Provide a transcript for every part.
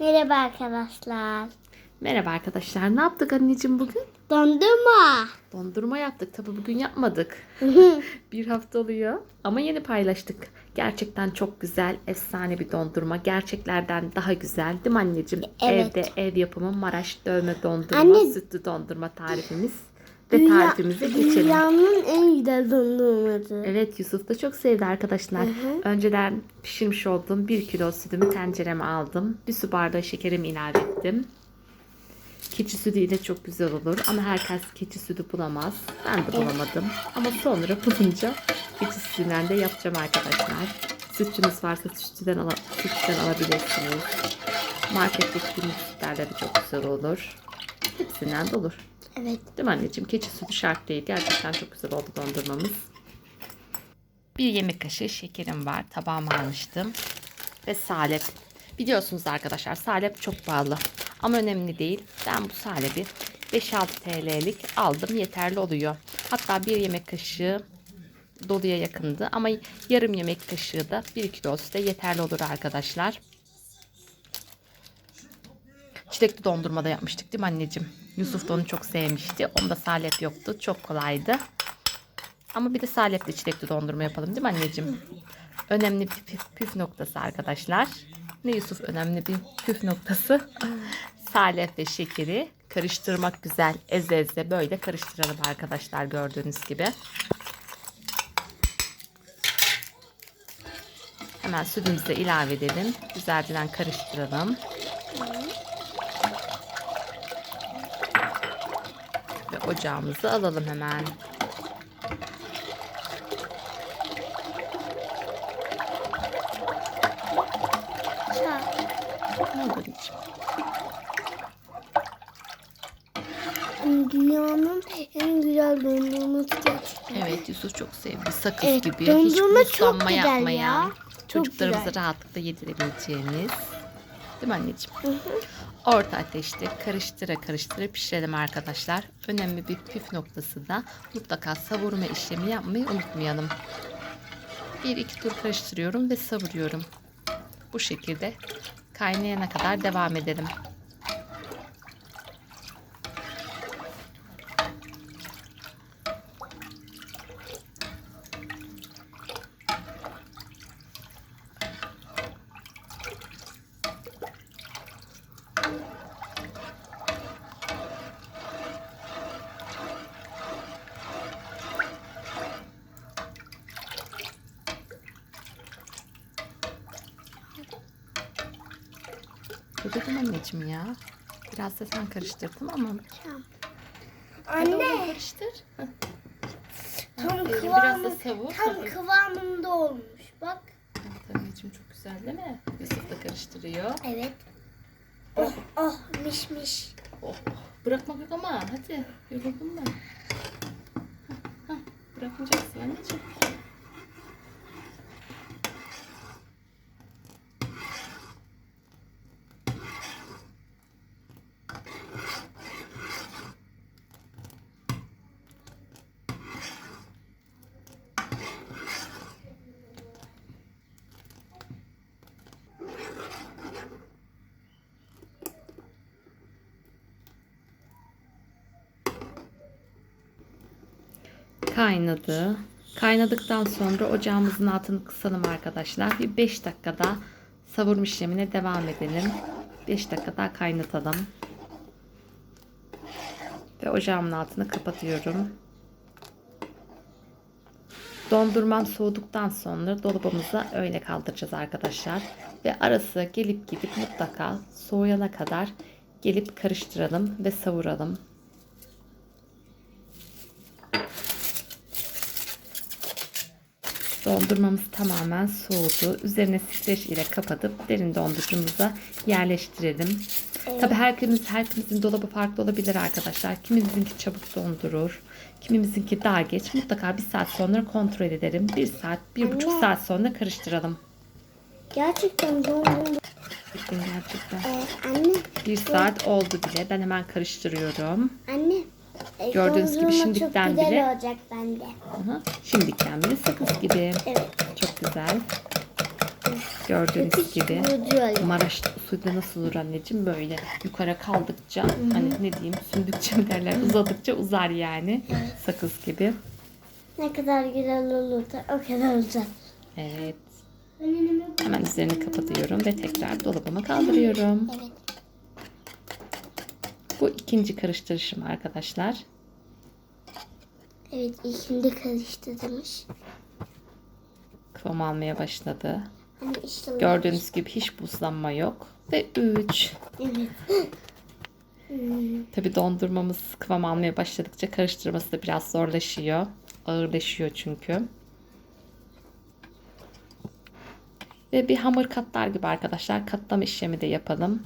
Merhaba arkadaşlar. Merhaba arkadaşlar. Ne yaptık anneciğim bugün? Dondurma. Dondurma yaptık. Tabii bugün yapmadık. bir hafta oluyor. Ama yeni paylaştık. Gerçekten çok güzel, efsane bir dondurma. Gerçeklerden daha güzel. Değil mi anneciğim? Evet. Evde ev yapımı Maraş dövme dondurma, Anne- sütlü dondurma tarifimiz. Ve tarifimize geçelim. Dünyanın en güzel dondurması. Evet Yusuf da çok sevdi arkadaşlar. Önceden pişirmiş olduğum 1 kilo sütümü tencereme aldım. Bir su bardağı şekerimi ilave ettim. Keçi sütü ile çok güzel olur ama herkes keçi sütü bulamaz. Ben de bulamadım. Ama sonra bulunca keçi sütünden de yapacağım arkadaşlar. Sütçünüz varsa sütçüden, ala, sütçüden alabilirsiniz. Marketteki sütlerle de çok güzel olur. Hepsinden de olur. Evet. Değil mi anneciğim? Keçi sütü şart değil. Gerçekten çok güzel oldu dondurmamız. Bir yemek kaşığı şekerim var. Tabağıma almıştım. Ve salep. Biliyorsunuz arkadaşlar salep çok pahalı. Ama önemli değil. Ben bu salebi 5-6 TL'lik aldım. Yeterli oluyor. Hatta bir yemek kaşığı doluya yakındı. Ama yarım yemek kaşığı da 1 kilo olsa yeterli olur arkadaşlar. Çilekli dondurma da yapmıştık değil mi anneciğim? Yusuf da onu çok sevmişti. Onda salep yoktu. Çok kolaydı. Ama bir de salepli çilekli dondurma yapalım değil mi anneciğim? Önemli bir püf, püf noktası arkadaşlar. Ne Yusuf önemli bir püf noktası? Salep ve şekeri karıştırmak güzel. Eze eze böyle karıştıralım arkadaşlar gördüğünüz gibi. Hemen sütümüzü ilave edelim. Güzelce karıştıralım. Ocağımızı alalım hemen. Anneciğim? Dünyanın en güzel dondurması gerçekten. Evet Yusuf çok sevdi. Sakız Evet, gibi. Hiç güzel yapmayan. ya. Çok Çocuklarımıza güzel. rahatlıkla yedirebileceğiniz. Değil mi anneciğim? Orta ateşte karıştıra karıştıra pişirelim arkadaşlar. Önemli bir püf noktası da mutlaka savurma işlemi yapmayı unutmayalım. Bir iki tur karıştırıyorum ve savuruyorum. Bu şekilde kaynayana kadar devam edelim. Dedim anneciğim ya. Biraz da sen karıştırdın ama. Hadi Anne karıştır. Tam Aferin, Biraz kıvamı, savur. tam kıvamında olmuş. Bak. Evet anneciğim çok güzel değil mi? Yusuf da karıştırıyor. Evet. Oh oh miş miş. Oh, bırakmak yok ama hadi yoruldun mu? Hah, hah, Bırakmayacaksın anneciğim. Kaynadı. Kaynadıktan sonra ocağımızın altını kısalım arkadaşlar. Bir 5 dakikada savurma işlemine devam edelim. 5 dakika daha kaynatalım. Ve ocağımın altını kapatıyorum. Dondurmam soğuduktan sonra dolabımıza öyle kaldıracağız arkadaşlar. Ve arası gelip gidip mutlaka soğuyana kadar gelip karıştıralım ve savuralım. Dondurmamız tamamen soğudu. Üzerine streç ile kapatıp derin dondurucumuza yerleştirelim. Tabi herkes, herkesin dolabı farklı olabilir arkadaşlar. Kimimizinki çabuk dondurur. Kimimizinki daha geç. Mutlaka bir saat sonra kontrol edelim. Bir saat, bir buçuk Anne. saat sonra karıştıralım. Gerçekten dondurma. Gerçekten. Ee, anne. Bir saat oldu bile. Ben hemen karıştırıyorum. Anne. E, Gördüğünüz gibi şimdikten çok güzel bile- olacak bende. Aha. Şimdi kendini sakız gibi. Evet. Çok güzel. Gördüğünüz gibi. Vuruyor. Maraş usulü nasıl olur anneciğim böyle yukarı kaldıkça hani ne diyeyim sündükçe mi derler uzadıkça uzar yani sakız gibi. Ne kadar güzel olursa o kadar uzar. Evet hemen üzerini kapatıyorum ve tekrar dolabıma kaldırıyorum. Evet. Bu ikinci karıştırışım arkadaşlar. Evet ikindi karıştırmış. Kıvam almaya başladı. Hani Gördüğünüz gibi hiç buzlanma yok. Ve 3. Evet. Tabi dondurmamız kıvam almaya başladıkça karıştırması da biraz zorlaşıyor. Ağırlaşıyor çünkü. Ve bir hamur katlar gibi arkadaşlar katlama işlemi de yapalım.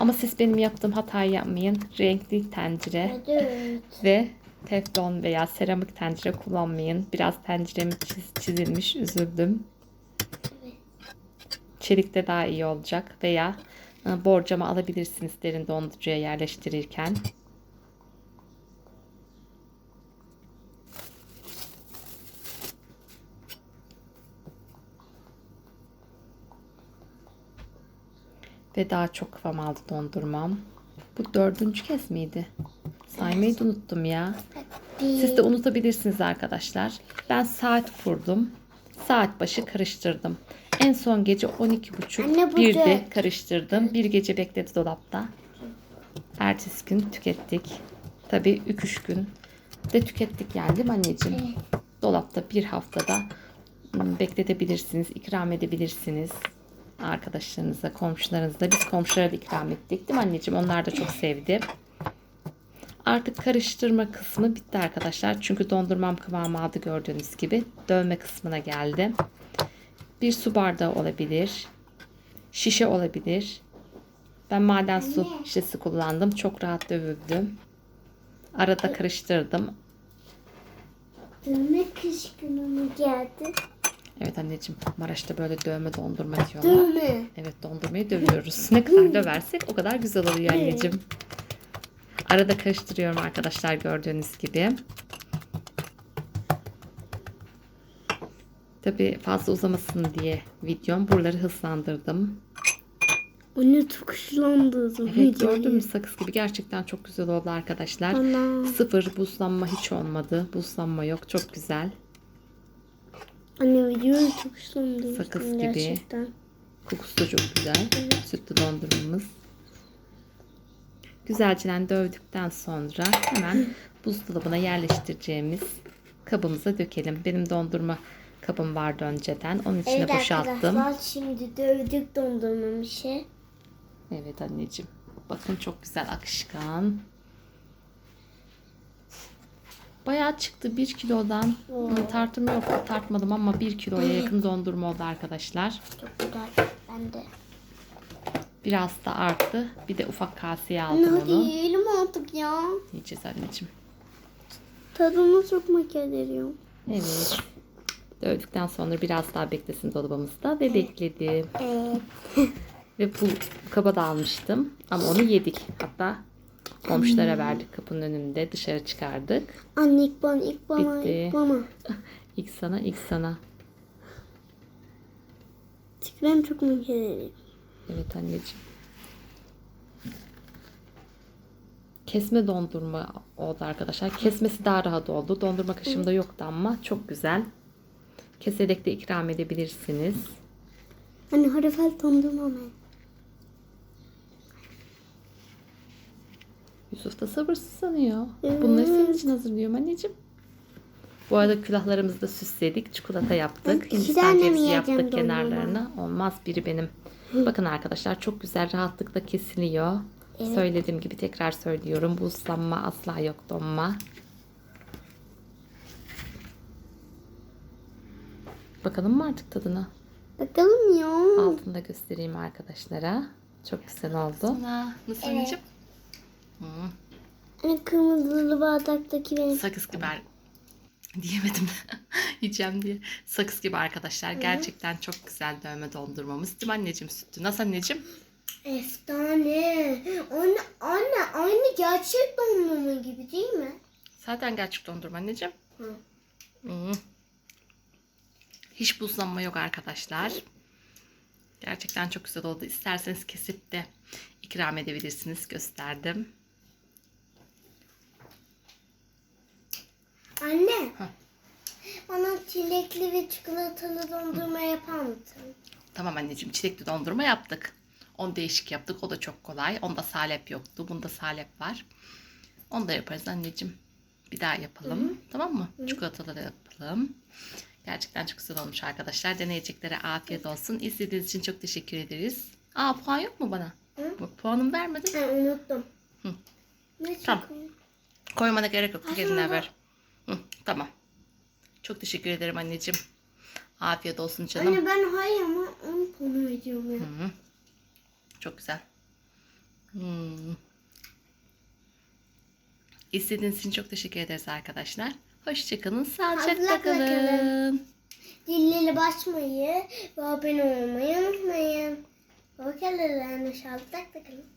Ama siz benim yaptığım hatayı yapmayın. Renkli tencere Evet. ve teflon veya seramik tencere kullanmayın. Biraz tenceremi çiz- çizilmiş üzüldüm. Çelikte daha iyi olacak veya e, borcama alabilirsiniz derin dondurucuya yerleştirirken. Ve daha çok kıvam aldı dondurmam. Bu dördüncü kez miydi? Saymayı da unuttum ya. Siz de unutabilirsiniz arkadaşlar. Ben saat kurdum. Saat başı karıştırdım. En son gece 12.30 Anne, bu bir de karıştırdım. Bir gece bekledi dolapta. Ertesi gün tükettik. Tabii 3 gün de tükettik yani değil mi anneciğim? Dolapta bir haftada ım, bekletebilirsiniz, ikram edebilirsiniz. Arkadaşlarınıza, komşularınıza. Biz komşulara da ikram ettik değil mi anneciğim? Onlar da çok sevdi. Artık karıştırma kısmı bitti arkadaşlar. Çünkü dondurmam kıvamı aldı gördüğünüz gibi. Dövme kısmına geldi. Bir su bardağı olabilir. Şişe olabilir. Ben maden su şişesi kullandım. Çok rahat dövüldüm. Arada karıştırdım. Dövme kış günü mü geldi? Evet anneciğim Maraş'ta böyle dövme dondurma diyorlar. Dövme. Evet dondurmayı dövüyoruz. Ne kadar döversek o kadar güzel oluyor anneciğim. Arada karıştırıyorum arkadaşlar gördüğünüz gibi. Tabi fazla uzamasın diye videom buraları hızlandırdım. Onu tukuşlandırdım. Evet gördün mü sakız gibi gerçekten çok güzel oldu arkadaşlar. Ana. Sıfır buzlanma hiç olmadı. Buzlanma yok çok güzel. Anne videoyu tukuşlandırmıştım Sakız gibi. gerçekten. Kokusu da çok güzel. Sütlü dondurmamız. Güzelce dövdükten sonra hemen buzdolabına yerleştireceğimiz kabımıza dökelim. Benim dondurma kabım vardı önceden. Onun içine Evet boşalttım. arkadaşlar şimdi dövdük dondurmamışı. Evet anneciğim. Bakın çok güzel akışkan. Bayağı çıktı 1 kilodan. Hı, Tartım yok tartmadım ama 1 kiloya yakın dondurma oldu arkadaşlar. Çok güzel. Ben de. Biraz da arttı. Bir de ufak kaseye aldım Hadi onu. yiyelim artık ya. Yiyeceğiz anneciğim. Tadını çok merak ediyorum. Evet. Dövdükten sonra biraz daha beklesin dolabımızda ve bekledi. Evet. Ve bu kaba da almıştım. Ama onu yedik. Hatta komşulara verdik kapının önünde. Dışarı çıkardık. Anne ilk bana, ilk bana, Bitti. ilk bana. İlk sana, ilk sana. Ben çok ediyorum. Evet anneciğim. Kesme dondurma oldu arkadaşlar. Kesmesi daha rahat oldu. Dondurma kaşığımda yoktu ama çok güzel. Keserek de ikram edebilirsiniz. Anne harifel dondurma mı? Yusuf da sabırsızlanıyor. Bunları senin için hazırlıyorum anneciğim. Bu arada külahlarımızı da süsledik. Çikolata yaptık. iki Hindistan tane mi cevizi yaptık kenarlarına. Olmaz biri benim. Bakın arkadaşlar çok güzel rahatlıkla kesiliyor. Söylediğim gibi tekrar söylüyorum. Buzlanma asla yok donma. Bakalım mı artık tadına? Bakalım ya. Altında göstereyim arkadaşlara. Çok güzel oldu. Nasıl anneciğim? Anne kırmızılı bardaktaki benim. sakız gibi ar- diyemedim yiyeceğim diye sakız gibi arkadaşlar gerçekten çok güzel dövme dondurmamız değil mi anneciğim sütlü nasıl anneciğim Efsane. Anne, anne aynı gerçek dondurma gibi değil mi? zaten gerçek dondurma anneciğim Hı. Hmm. hiç buzlanma yok arkadaşlar Gerçekten çok güzel oldu. İsterseniz kesip de ikram edebilirsiniz. Gösterdim. Anne. Hah. Bana çilekli ve çikolatalı dondurma yapar mısın? Tamam anneciğim çilekli dondurma yaptık. Onu değişik yaptık. O da çok kolay. Onda salep yoktu. Bunda salep var. Onu da yaparız anneciğim. Bir daha yapalım. Tamam mı? Çikolatalı da yapalım. Gerçekten çok güzel olmuş arkadaşlar. Deneyeceklere afiyet olsun. İzlediğiniz için çok teşekkür ederiz. Aa puan yok mu bana? Hı? Puanımı vermedin. Ben unuttum. Hı. Ne Tamam. Koymana gerek yok. Tek Aslında eline bu- ver. Hı, tamam. Çok teşekkür ederim anneciğim. Afiyet olsun canım. Anne ben hayır ama onu konu ediyorum ya. Hı. Çok güzel. Hmm. İzlediğiniz için çok teşekkür ederiz arkadaşlar. Hoşçakalın, sağlıcakla kalın. Zilleri basmayı ve abone olmayı unutmayın. Hoşçakalın. Sağlıcakla kalın.